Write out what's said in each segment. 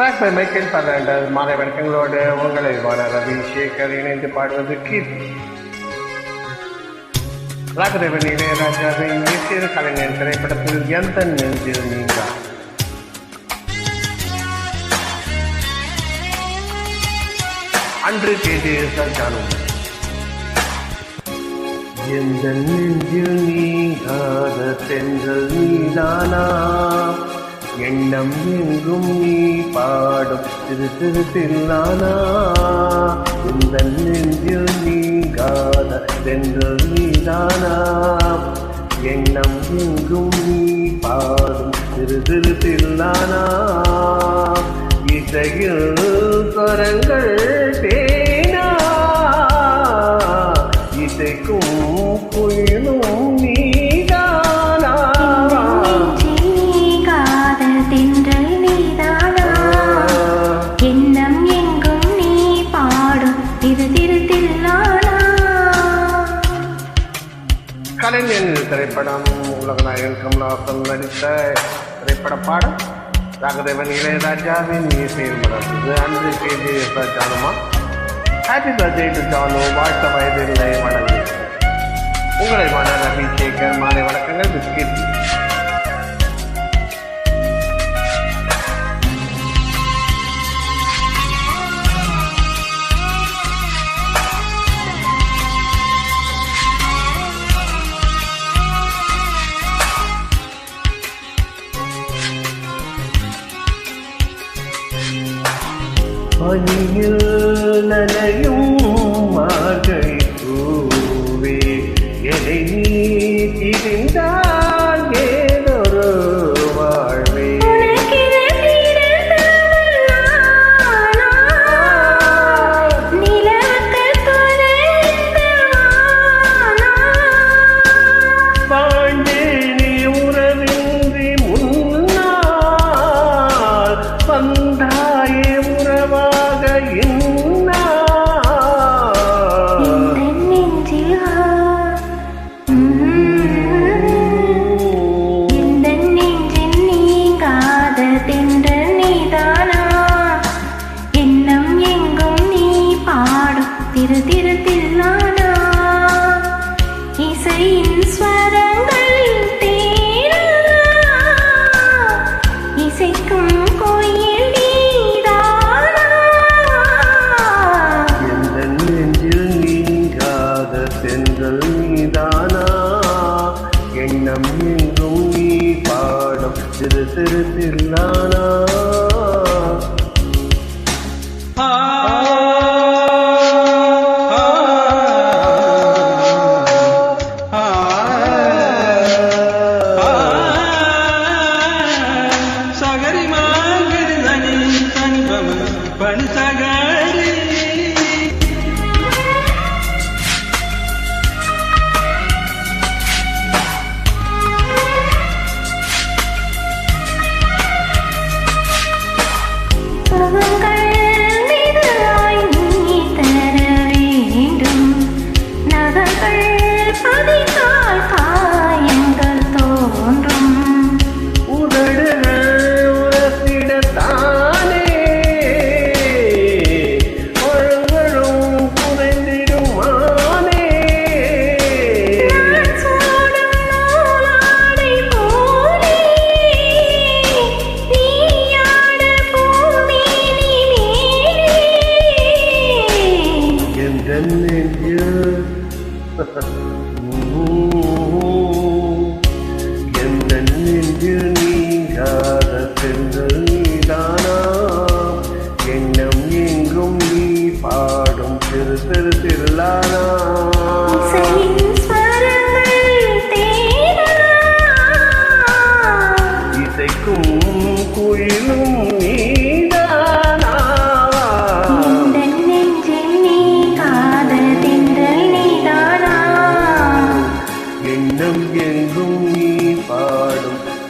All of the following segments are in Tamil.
ட்ராக் பை மைக்கேல் பர்னாண்டஸ் மாலை வணக்கங்களோடு உங்களை வாழ ரவி சேகர் இணைந்து பாடுவது கீர்த்தி ராகதேவன் இளையராஜாவின் இசைய கலைஞர் திரைப்படத்தில் எந்த நெஞ்சில் நீங்கா அன்று கேட்டீர்கள் ஜானும் எந்த நெஞ்சில் நீங்காத தென்றல் நீதானா எண்ணம் எங்கும் நீ பாடும். திரு திரு தில்லானா இந்த நெஞ்சில் காத சென்றல் நீதானா எண்ணம் எங்கும் நீ பாடும். திரு திரு தில்லானா இசையில் குரங்கள் தேனா இசைக்கும் கலைஞன் திரைப்படம் உலகநாயகன் கமலஹாசன் நடித்த திரைப்பட பாடம் ராகதேவன் இளையராஜாவின் இசையில் மலர்ந்தது அன்று கேஜி ஜானுமா. Happy birthday to Janu. வாழ்த்த வயதில்லை வணங்கு உங்களை மன ரவி சேகர் மாலை வணக்கங்கள். பிஸ்கெட் பனியில் நனையும் மாகை பூவே எதை நீ திரிந்தால் சென்றல் நீதானா? எண்ணம் எங்கும் நீ பாடம். சிறு சிறு தில்லானா எந்த நெஞ்சில்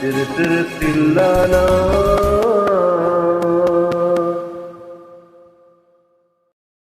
திரு திரு